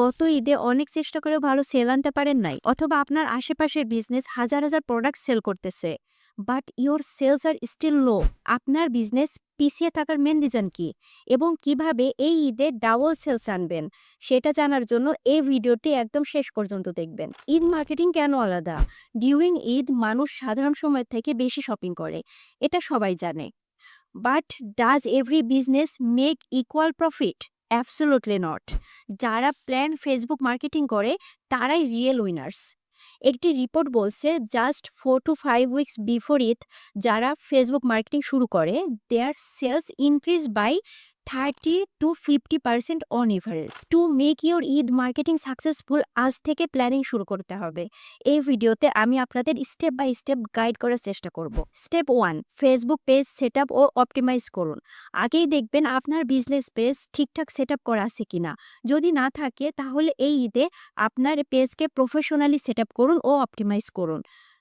গত ঈদে অনেক চেষ্টা করেও ভালো সেল আনতে পারেন নাই, অথবা আপনার আশেপাশের বিজনেস হাজার হাজার প্রোডাক্ট সেল করতেছে। But your sales are still low, আপনার বিজনেস পিছিয়ে থাকার মেন রিজন কি? এবং কীভাবে এই ঈদে ডাবল সেলস আনবেন? সেটা জানার জন্য এই ভিডিওটি একদম শেষ পর্যন্ত দেখবেন। ঈদ মার্কেটিং কেন আলাদা? ডিউরিং ঈদ মানুষ সাধারণ সময় থেকে বেশি শপিং করে, এটা সবাই জানে। But does every business make equal profit? Absolutely not যারা প্ল্যান ফেসবুক মার্কেটিং করে, তারাই রিয়েল উইনার্স একটি রিপোর্ট বলছে just four to five weeks before Eid যারা ফেসবুক মার্কেটিং শুরু করে their sales increase by thirty to fifty percent on average to make your Eid marketing successful আজ থেকে planning শুরু করতে হবে। এই ভিডিওতে আমি আপনাদের স্টেপ বাই স্টেপ গাইড করার চেষ্টা করব। Step one Facebook page set ও অপটিমাইজ করুন। আগেই দেখবেন আপনার বিজনেস পেজ ঠিকঠাক সেট করা আছে কিনা। যদি না থাকে, তাহলে এই ঈদে আপনার পেজকে প্রফেশনালি সেট করুন ও অপটিমাইজ করুন।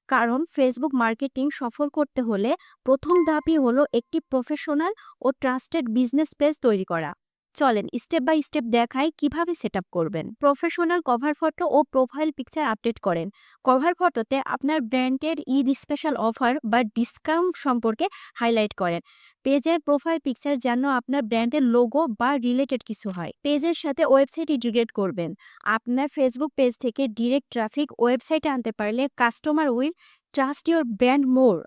কারণ ফেসবুক মার্কেটিং সফল করতে হলে প্রথম ধাপই হলো একটি প্রফেশনাল ও ট্রাস্টেড বিজনেস পেজ তৈরি করা। চলেন স্টেপ বাই স্টেপ দেখাই কীভাবে সেট করবেন। প্রফেশনাল কভার ফটো ও প্রোফাইল পিকচার আপডেট করেন। কভার ফটোতে আপনার ব্র্যান্ডের ঈদ স্পেশাল অফার বা ডিসকাউন্ট সম্পর্কে হাইলাইট করেন। পেজের প্রোফাইল পিকচার যেন আপনার ব্র্যান্ডের লোগো বা রিলেটেড কিছু হয়। পেজের সাথে ওয়েবসাইট ইন্টিগ্রেট করবেন। আপনার ফেসবুক পেজ থেকে ডিরেক্ট ট্রাফিক ওয়েবসাইটে আনতে পারলে customer will trust your brand more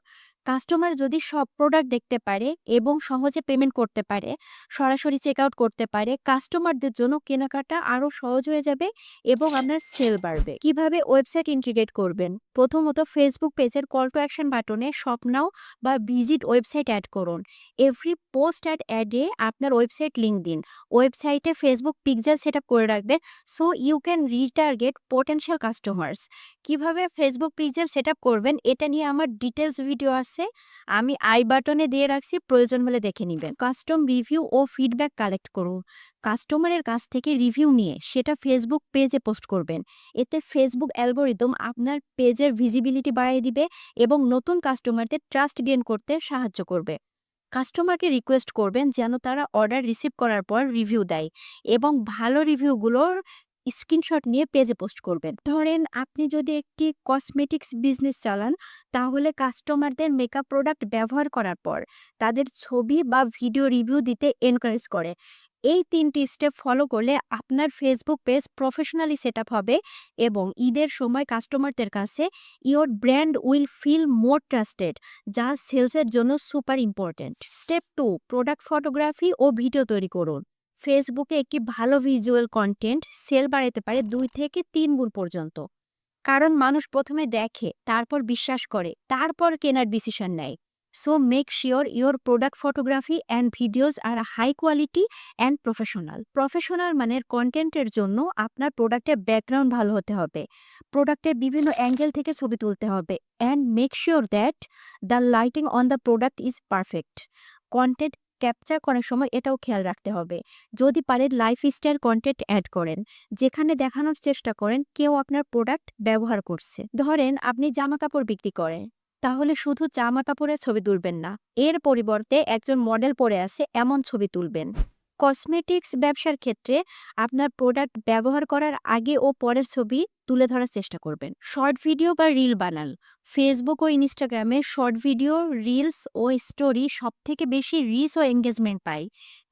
customer যদি সব প্রোডাক্ট দেখতে পারে এবং সহজে পেমেন্ট করতে পারে, সরাসরি চেক আউট করতে পারে, কাস্টমারদের জন্য কেনাকাটা আরও সহজ হয়ে যাবে এবং আপনার সেল বাড়বে। কীভাবে ওয়েবসাইট ইন্টিগ্রেট করবেন? প্রথমত ফেসবুক পেজের কল টু অ্যাকশন বাটনে শপ নাও বা ভিজিট ওয়েবসাইট অ্যাড করুন। এভরি পোস্ট অ্যাড অ্যাডে আপনার ওয়েবসাইট লিঙ্ক দিন। ওয়েবসাইটে ফেসবুক পিকচার সেট আপ করে রাখবেন so you can retarget potential customers কীভাবে ফেসবুক পিকচার সেট আপ করবেন? এটা নিয়ে আমার ডিটেলস ভিডিও আছে। আমি আই বাটনে দিয়ে রাখছি, প্রয়োজন হলে দেখে নেবেন। কাস্টম রিভিউ ও ফিডব্যাক কালেক্ট করুন। কাস্টমারের কাছ থেকে রিভিউ নিয়ে সেটা ফেসবুক পেজে পোস্ট করবেন। এতে ফেসবুক অ্যালগোরিদম আপনার পেজের ভিজিবিলিটি বাড়িয়ে দিবে এবং নতুন কাস্টমারদের ট্রাস্ট গেন করতে সাহায্য করবে। কাস্টমারকে রিকোয়েস্ট করবেন যেন তারা অর্ডার রিসিভ করার পর রিভিউ দেয় এবং ভালো রিভিউগুলোর স্ক্রিনশট নিয়ে পেজে পোস্ট করবেন। ধরেন আপনি যদি একটি কসমেটিক্স বিজনেস চালান, তাহলে কাস্টমারদের মেকআপ প্রোডাক্ট ব্যবহার করার পর তাদের ছবি বা ভিডিও রিভিউ দিতে এনকারেজ করে। এই তিনটি স্টেপ ফলো করলে আপনার ফেসবুক পেজ প্রফেশনালি সেট হবে এবং ঈদের সময় কাস্টমারদের কাছে your brand will feel more trusted, যা সেলসের জন্য super important step two, product photography ও ভিডিও তৈরি করুন। ফেসবুকে একটি ভালো ভিজুয়াল কন্টেন্ট সেল বাড়াতে পারে দুই থেকে তিন গুণ পর্যন্ত। কারণ মানুষ প্রথমে দেখে, তারপর বিশ্বাস করে, তারপর কেনার ডিসিশন নেয়। So make sure your product photography and videos are high quality and professional professional মানের কন্টেন্টের জন্য আপনার প্রোডাক্টের ব্যাকগ্রাউন্ড ভালো হতে হবে। প্রোডাক্টের বিভিন্ন অ্যাঙ্গেল থেকে ছবি তুলতে হবে। And make sure that the lighting on the product is perfect content capture করার সময় এটাও খেয়াল রাখতে হবে। যদি পারেন লাইফস্টাইল কন্টেন্ট অ্যাড করেন, যেখানে দেখানোর চেষ্টা করেন কেউ আপনার প্রোডাক্ট ব্যবহার করছে। ধরেন আপনি জামা কাপড় বিক্রি করেন, তাহলে শুধু জামা কাপড়ের ছবি তুলবেন না, এর পরিবর্তে একজন মডেল পরে আছে এমন ছবি তুলবেন। কসমেটিক্স ব্যবসার ক্ষেত্রে আপনার প্রোডাক্ট ব্যবহার করার আগে ও পরের ছবি তুলে ধরার চেষ্টা করবেন। শর্ট ভিডিও বা রিল বানান। ফেসবুক ও ইনস্টাগ্রামে শর্ট ভিডিও, রিলস ও স্টোরি সব থেকে বেশি রিচ ও এঙ্গেজমেন্ট পাই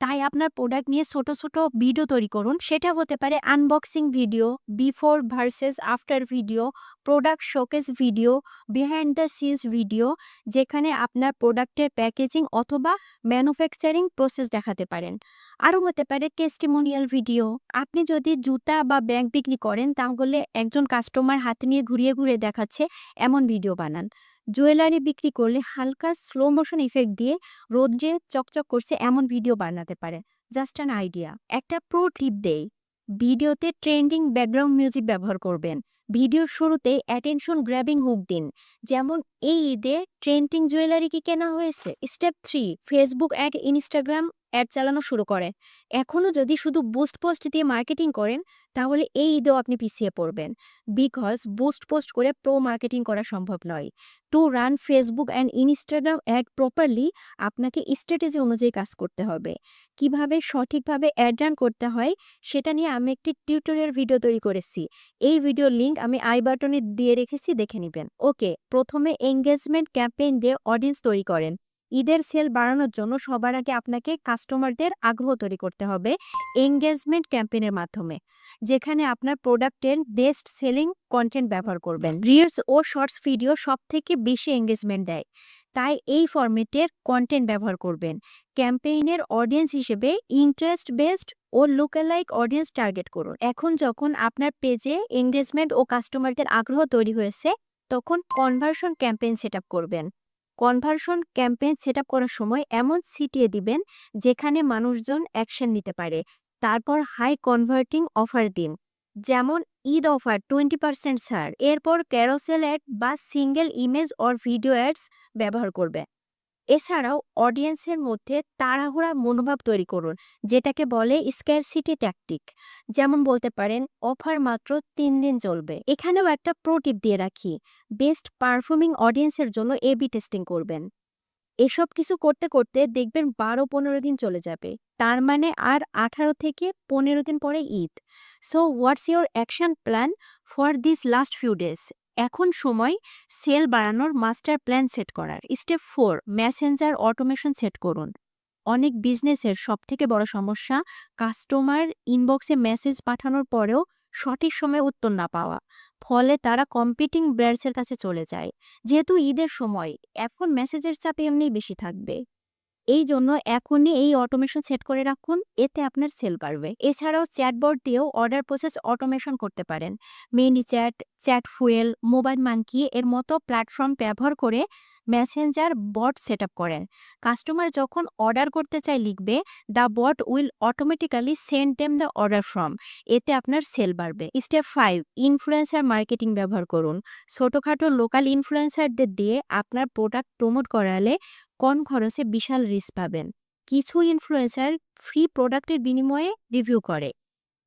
তাই আপনার প্রোডাক্ট নিয়ে ছোট ছোট ভিডিও তৈরি করুন। সেটা হতে পারে unboxing video before versus after video product showcase video behind the scenes video যেখানে আপনার প্রোডাক্টের প্যাকেজিং অথবা ম্যানুফ্যাকচারিং প্রসেস দেখাতে পারেন। আরও হতে পারে টেস্টিমোনিয়াল ভিডিও আপনি যদি জুতা বা ব্যাগ বিক্রি করেন, তাহলে একজন কাস্টমার হাতে নিয়ে ঘুরিয়ে ঘুরিয়ে দেখাচ্ছে এমন ভিডিও বানান। জুয়েলারি বিক্রি করলে হালকা স্লো মোশন ইফেক্ট দিয়ে রোদ্রে চকচক করছে এমন ভিডিও বানাতে পারে। জাস্ট অ্যান আইডিয়া একটা প্রো টিপ দেই। ভিডিওতে ট্রেন্ডিং ব্যাকগ্রাউন্ড মিউজিক ব্যবহার করবেন। ভিডিওর শুরুতে অ্যাটেনশন গ্র্যাবিং হুক দিন। যেমন, এই ঈদে ট্রেন্ডিং জুয়েলারি কি কেনা হয়েছে? Step three Facebook ad Instagram ad চালানো শুরু করেন এখনও যদি শুধু বুস্ট পোস্ট দিয়ে মার্কেটিং করেন, তাহলে এই ঈদেও আপনি পিছিয়ে পড়বেন। বিকজ বুস্ট পোস্ট করে প্রো মার্কেটিং করা সম্ভব নয়। To run Facebook and Instagram ad properly আপনাকে স্ট্র্যাটেজি অনুযায়ী কাজ করতে হবে। কীভাবে সঠিকভাবে অ্যাড রান করতে হয়, সেটা নিয়ে আমি একটি টিউটোরিয়াল ভিডিও তৈরি করেছি। এই ভিডিওর লিঙ্ক আমি আই বাটনে দিয়ে রেখেছি, দেখে নেবেন। ওকে প্রথমে এঙ্গেজমেন্ট ক্যাম্পেইন দিয়ে অডিয়েন্স তৈরি করেন। ঈদের সেল বাড়ানোর জন্য সবার আগে আপনাকে কাস্টমারদের আগ্রহ তৈরি করতে হবে এঙ্গেজমেন্ট ক্যাম্পেইনের মাধ্যমে, যেখানে আপনার প্রোডাক্টের বেস্ট সেলিং কন্টেন্ট ব্যবহার করবেন। রিলস ও শর্টস ভিডিও সব থেকে বেশি এঙ্গেজমেন্ট দেয়, তাই এই ফরম্যাটের কন্টেন্ট ব্যবহার করবেন। ক্যাম্পেইনের অডিয়েন্স হিসেবে ইন্টারেস্ট বেসড ও লুকালাইক অডিয়েন্স টার্গেট করুন। এখন যখন আপনার পেজে এঙ্গেজমেন্ট ও কাস্টমারদের আগ্রহ তৈরি হয়েছে, তখন কনভার্সন ক্যাম্পেইন সেট করবেন। কনভার্সন ক্যাম্পেইন সেট করার সময় এমন সিটিয়ে দিবেন, যেখানে মানুষজন অ্যাকশন নিতে পারে। তারপর হাই কনভার্টিং অফার দিন। যেমন ঈদ অফার টোয়েন্টি পার্সেন্ট ছাড়। এরপর ক্যারোসেল অ্যাড বা single image or video ads ব্যবহার করবে। এছাড়াও অডিয়েন্সের মধ্যে তাড়াহুড়া মনোভাব তৈরি করুন, যেটাকে বলে স্ক্যারসিটি ট্যাকটিক যেমন বলতে পারেন অফার মাত্র তিন দিন চলবে। এখানেও একটা প্রোটিপ দিয়ে রাখি বেস্ট পারফর্মিং অডিয়েন্সের জন্য এ বি টেস্টিং করবেন। এসব কিছু করতে করতে দেখবেন বারো পনেরো দিন চলে যাবে, তার মানে আর আঠারো থেকে পনেরো দিন পরে Eid. So what's your action plan for this last few days এখন সময় সেল বাড়ানোর মাস্টার প্ল্যান সেট করার। Step four messenger automation set করুন। অনেক বিজনেসের সবথেকে বড় সমস্যা, কাস্টমার ইনবক্সে মেসেজ পাঠানোর পরেও সঠিক সময়ে উত্তর না পাওয়া। ফলে তারা কম্পিটিং ব্র্যান্ডসের কাছে চলে যায়। যেহেতু ঈদের সময়, এখন মেসেজের চাপ এমনিই বেশি থাকবে। এই জন্য এখনই এই অটোমেশন সেট করে রাখুন, এতে আপনার সেল বাড়বে। এছাড়াও চ্যাটবট দিয়েও অর্ডার প্রসেস অটোমেশন করতে পারেন। ManyChat Chatfuel MobileMonkey এর মতো প্ল্যাটফর্ম ব্যবহার করে মেসেঞ্জার বট সেট করেন। কাস্টমার যখন অর্ডার করতে চায় লিখবে the bot will automatically send them the order from এতে আপনার সেল বাড়বে। স্টেপ ফাইভ ইনফ্লুয়েন্সার মার্কেটিং ব্যবহার করুন। ছোটোখাটো লোকাল ইনফ্লুয়েন্সারদের দিয়ে আপনার প্রোডাক্ট প্রমোট করালে কম খরচে বিশাল রিস্ক পাবেন। কিছু ইনফ্লুয়েন্সার ফ্রি প্রোডাক্টের বিনিময়ে রিভিউ করে।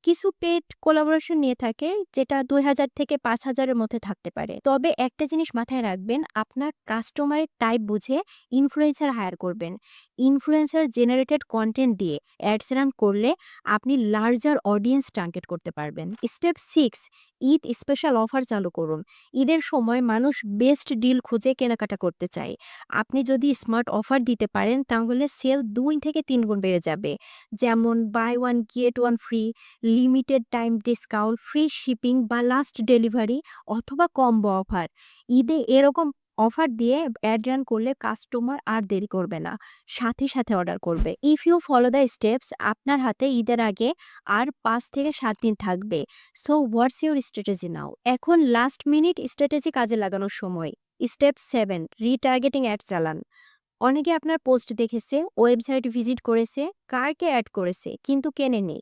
কিছু পেড কোলাবোরেশন নিয়ে থাকে, যেটা দুই হাজার থেকে পাঁচ হাজারের মধ্যে থাকতে পারে। তবে একটা জিনিস মাথায় রাখবেন, আপনার কাস্টমারের টাইপ বুঝে ইনফ্লুয়েন্সার হায়ার করবেন। ইনফ্লুয়েন্সার জেনারেটেড কন্টেন্ট দিয়ে অ্যাডস রান করলে আপনি লার্জার অডিয়েন্স টার্গেট করতে পারবেন। Step six Eid special offer চালু করুন। ঈদের সময় মানুষ বেস্ট ডিল খুঁজে কেনাকাটা করতে চায়। আপনি যদি স্মার্ট অফার দিতে পারেন, তাহলে সেল দুই থেকে তিন গুণ বেড়ে যাবে। যেমন buy one get one free limited time discount free shipping বা লাস্ট ডেলিভারি অথবা কম্বো অফার ঈদে এরকম অফার দিয়ে অ্যাড রান করলে কাস্টমার আর দেরি করবে না, সাথে সাথে অর্ডার করবে। If you follow the steps আপনার হাতে ঈদের আগে আর পাঁচ থেকে সাত দিন থাকবে। So what's your strategy now এখন লাস্ট মিনিট স্ট্র্যাটেজি কাজে লাগানোর সময়। স্টেপ সেভেন রিটার্গেটিং অ্যাড চালান। অনেকে আপনার পোস্ট দেখেছে ওয়েবসাইট ভিজিট করেছে কারকে অ্যাড করেছে কিন্তু কেনেনি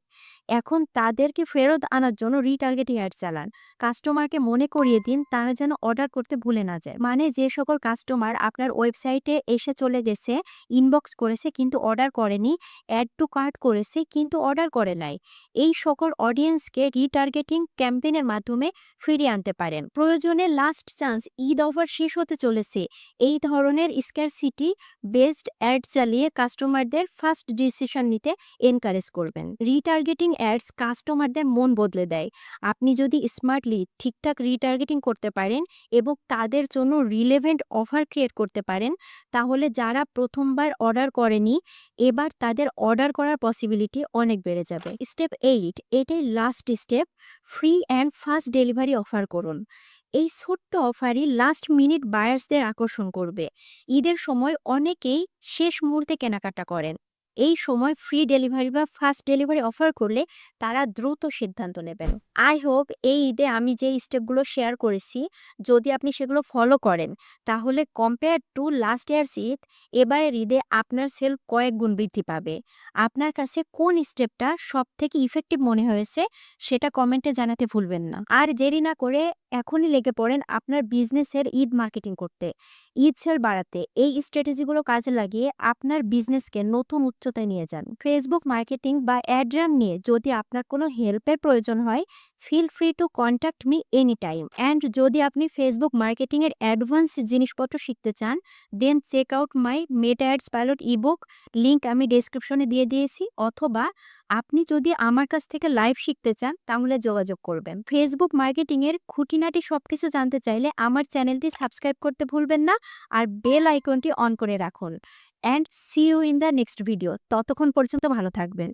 এখন তাদেরকে ফেরত আনার জন্য রিটার্গেটিং অ্যাড চালান। কাস্টমারকে মনে করিয়ে দিন, তারা যেন অর্ডার করতে ভুলে না যায়। মানে যে সকল কাস্টমার আপনার ওয়েবসাইটে এসে চলে গেছে ইনবক্স করেছে কিন্তু অর্ডার করেনি অ্যাড টু কার্ট করেছে কিন্তু অর্ডার করে নাই। এই সকল অডিয়েন্সকে রিটার্গেটিং ক্যাম্পেইনের মাধ্যমে ফিরিয়ে আনতে পারেন। প্রয়োজনে লাস্ট চান্স ঈদ অফার শেষ হতে চলেছে। এই ধরনের স্ক্যারসিটি বেসড অ্যাড চালিয়ে কাস্টমারদের ফার্স্ট ডিসিশন নিতে এনকারেজ করবেন। রিটার্গেটিং অ্যাডস কাস্টমারদের মন বদলে দেয়। আপনি যদি স্মার্টলি ঠিকঠাক রিটার্গেটিং করতে পারেন এবং তাদের জন্য রিলেভেন্ট অফার ক্রিয়েট করতে পারেন, তাহলে যারা প্রথমবার অর্ডার করেনি, এবার তাদের অর্ডার করার পসিবিলিটি অনেক বেড়ে যাবে। স্টেপ এইট এটাই last step free and fast delivery offer করুন। এই ছোট্ট অফারই লাস্ট মিনিট বায়ার্সদের আকর্ষণ করবে। ঈদের সময় অনেকেই শেষ মুহূর্তে কেনাকাটা করেন। এই সময় ফ্রি ডেলিভারি বা ফাস্ট ডেলিভারি অফার করলে তারা দ্রুত সিদ্ধান্ত নেবেন। আই হোপ এই ঈদে আমি যে স্টেপগুলো শেয়ার করেছি, যদি আপনি সেগুলো ফলো করেন, তাহলে compare to last year's Eid, এবারের ঈদে আপনার সেল কয়েক গুণ বৃদ্ধি পাবে। আপনার কাছে কোন স্টেপটা সব থেকে ইফেক্টিভ মনে হয়েছে, সেটা কমেন্টে জানাতে ভুলবেন না। আর দেরি না করে এখনই লেগে পড়েন আপনার বিজনেসের ঈদ মার্কেটিং করতে। ঈদ সেল বাড়াতে, এই স্ট্র্যাটেজিগুলো কাজে লাগিয়ে আপনার বিজনেসকে নতুন উচ্চ উচ্চতায় নিয়ে যান। ফেসবুক মার্কেটিং বা অ্যাড রান নিয়ে যদি আপনার কোনো হেল্পের প্রয়োজন হয় feel free to contact me any time and যদি আপনি ফেসবুক মার্কেটিংয়ের অ্যাডভান্স জিনিসপত্র শিখতে চান then check out my Meta ads pilot ebook link আমি ডেসক্রিপশনে দিয়ে দিয়েছি। অথবা আপনি যদি আমার কাছ থেকে লাইভ শিখতে চান, তাহলে যোগাযোগ করবেন। ফেসবুক মার্কেটিংয়ের খুঁটিনাটি সব কিছু জানতে চাইলে আমার চ্যানেলটি সাবস্ক্রাইব করতে ভুলবেন না। আর বেল আইকনটি অন করে রাখুন। And see you in the next video ততক্ষণ পর্যন্ত ভালো থাকবেন।